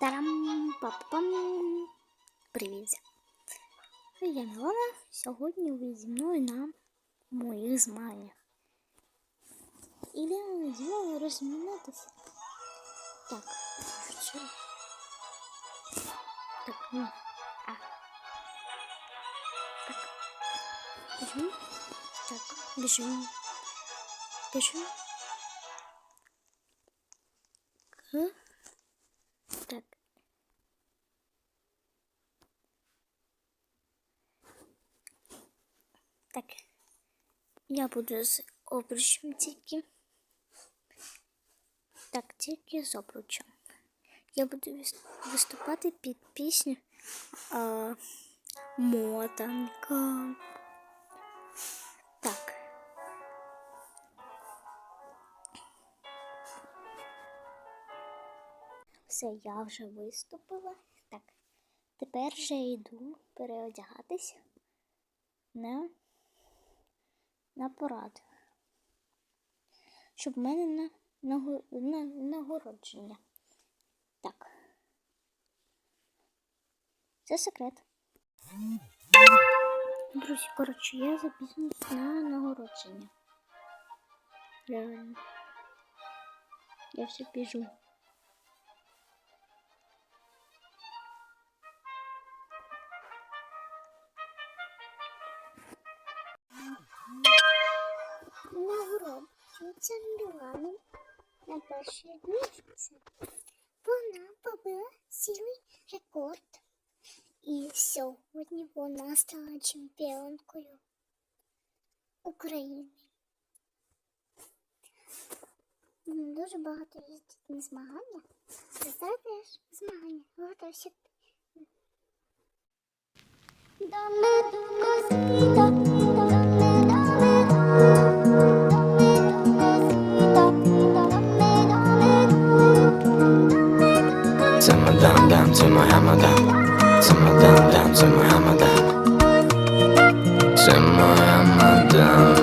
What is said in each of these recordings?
Тарам пам Привіт. Я Мілана. Сьогодні ви зі мною на моїх змаганнях. Ідемо зі мною розмінятися. Так, що? Так, ну. А. Так. Біжимо. Так, біжимо. Біжимо. К. Так. Я буду з обручем тільки. Так, тільки з обручем. Я буду виступати під пісню а, Мотанка. Так. Все, я вже виступила. Так. Тепер вже йду переодягатись на, на парад. Щоб в мене на, на, на, нагородження. Так. Це секрет. Друзі, коротше, я запізнюсь на нагородження. Реально. Я все біжу. Нагороджується Міланом на першій місці. Вона побила цілий рекорд. І сьогодні вона стала чемпіонкою України. Дуже багато їздить на змагання. Теж змагання. Готовся. Dame tu Це мадам, дам, це моя мадам. Це мадам, дам, це моя мадам. Це моя мадам.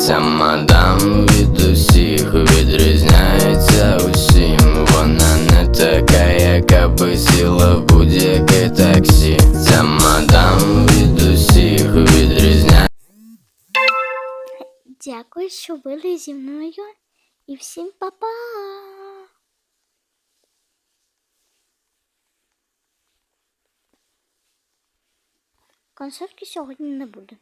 Ця мадам від усіх відрізняється усім. Вона не така, яка би сіла в будь-яке таксі. Ця мадам від усіх відрізняється. Дякую, що були зі мною. І всім па-па! Концертки сьогодні не буде.